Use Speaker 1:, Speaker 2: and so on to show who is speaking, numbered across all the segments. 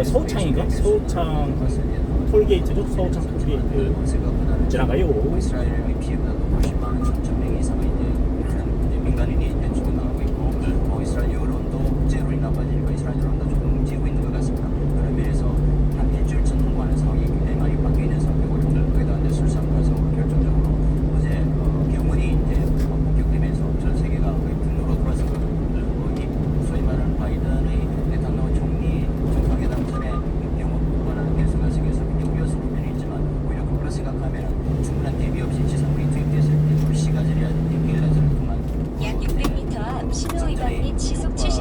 Speaker 1: 여기가 서창인가? 서창 톨게이트죠? 서창 톨게이트 지나가요.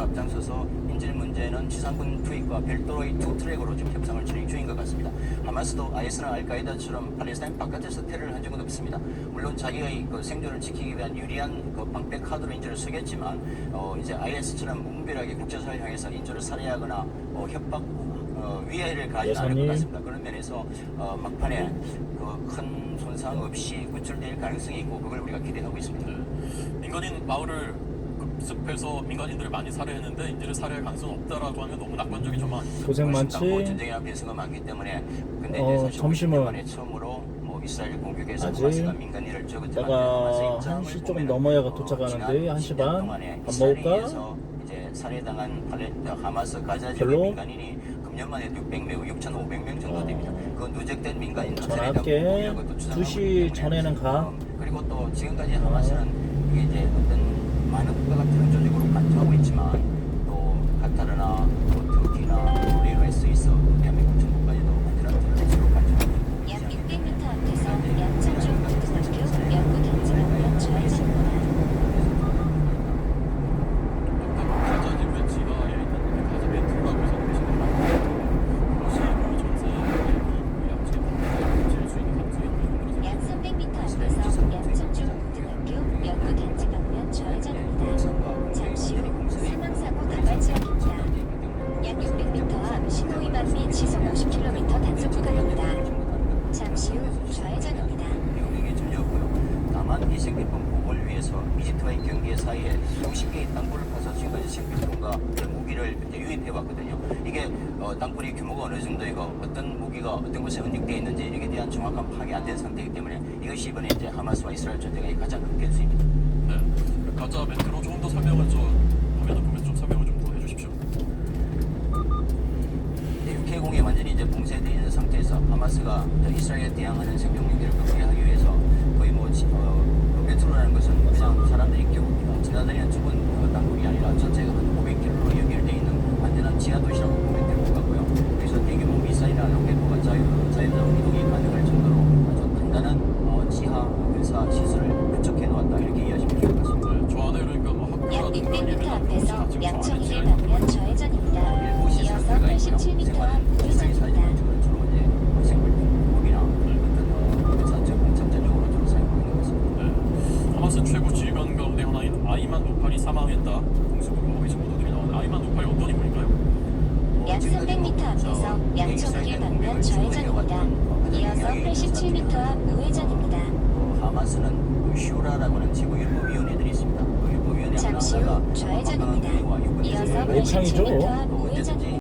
Speaker 2: 카타르가 앞장서서 인질 문제는 지상군 투입과 별도의 투 트랙으로 지금 협상을 진행 중인 것 같습니다. 하마스도 IS나 알카에다처럼 팔레스타인 바깥에서 테러를 한 적은 없습니다. 물론 자기의 그 생존을 지키기 위한 유리한 그 방패 카드로 인질을 쓰겠지만 어, 이제 IS처럼 무분별하게 국제사회를 향해서 인질을 살해하거나 어, 협박 어, 위해를 가하지 않을 것 같습니다. 그런 면에서 어, 막판에 그 큰 손상 없이 구출될 가능성이 있고 그걸 우리가 기대하고 있습니다.
Speaker 3: 네. 민간인 마을을 급 습해서 민간인들을 많이 살해했는데 인질을 살해할 가능성은 없다라고 하면 너무 낙관적이지만
Speaker 1: 고생
Speaker 2: 훨씬 더
Speaker 1: 많지.
Speaker 2: 전쟁이나 변수가 많기 때문에 근데
Speaker 1: 어,
Speaker 2: 이제
Speaker 1: 점심은
Speaker 2: 50년 만에 처음으로 뭐 이스라엘 공격에서
Speaker 1: 아직
Speaker 2: 하마스가 민간인을
Speaker 1: 이따가
Speaker 2: 하마스의
Speaker 1: 한
Speaker 2: 입장을
Speaker 1: 시 조금
Speaker 2: 보면은,
Speaker 1: 넘어야가
Speaker 2: 어,
Speaker 1: 도착하는데
Speaker 2: 지난
Speaker 1: 한시
Speaker 2: 10년
Speaker 1: 반? 밥 먹을까?
Speaker 2: 이제 살해당한 팔레, 하마스 가자 지역? 민간인이 금년 만에 600명, 6,500명 정도 됩니다. 그 누적된 민간인
Speaker 1: 전화할게. 2시 전에는 가.
Speaker 2: 어, 그리고 또 지금까지 하마스는 이게 이제 어떤 많은 국가가 필연적으로 간주하고 있지만 또 카타르나 사이에 수십 개의 땅굴을 파서 지금까지 생태권과 무기를 이제 유입해 왔거든요. 이게 어, 땅굴이 규모가 어느 정도이고 어떤 무기가 어떤 곳에 언직되어 있는지 이에 대한 정확한 파악이 안 된 상태이기 때문에 이것이 이번에 이제 하마스와 이스라엘 전쟁의 가장 큰 변수입니다.
Speaker 3: 네. 그 가자 메트로 조금 더 설명을 저 화면을 보면 좀 설명을 좀 더 해주십시오.
Speaker 2: 네, 육해공이 완전히 이제 봉쇄되어 있는 상태에서 하마스가 이스라엘에 대항하는 생존 경기를 극대화하기 위해서 거의 뭐 지- 어, 그 메트로라는 것은 그냥 사람들이 겨, 어, 지나다니는 좁은 어, 땅굴이 아니라 전체가 한 500km로 연결되어 있는 완전한 지하 도시라고 보면 될 것 같고요. 그래서 대규모 미사일이나 로켓포가 자유, 자유자원 이동이 가능할 정도로 아주 단단한 어, 지하 군사 시설을 구축해 놓았다 이렇게 이해하시면 좋을 것 같습니다.
Speaker 3: 네, 저 안에 그러니까
Speaker 4: 뭐약
Speaker 3: 학교라든가
Speaker 4: 600m
Speaker 3: 예배당
Speaker 4: 앞에서
Speaker 3: 지하
Speaker 4: 방면 좌회전입니다.
Speaker 2: 일부
Speaker 4: 이어서
Speaker 2: 시설들가 있고요.
Speaker 4: 87m 앞
Speaker 2: 있는 것 같습니다.
Speaker 3: 네. 하마스 최고 지휘관 가운데 하나인 아이만 노팔이 사망했다. 공식으로 뭐 이제 보도들이 나오는 아이만 노팔이 어떤 인물인가요?
Speaker 4: 약 300m 앞에서 양천길 방면 좌회전입니다. 이어서 87m 앞 우회전입니다.
Speaker 2: 어, 하마스는 그 슈라라고 하는 최고 율법위원회들이 있습니다. 그
Speaker 4: 잠시 후 좌회전입니다. 이어서
Speaker 1: 옥상이죠?
Speaker 4: 87m 앞 우회전입니다.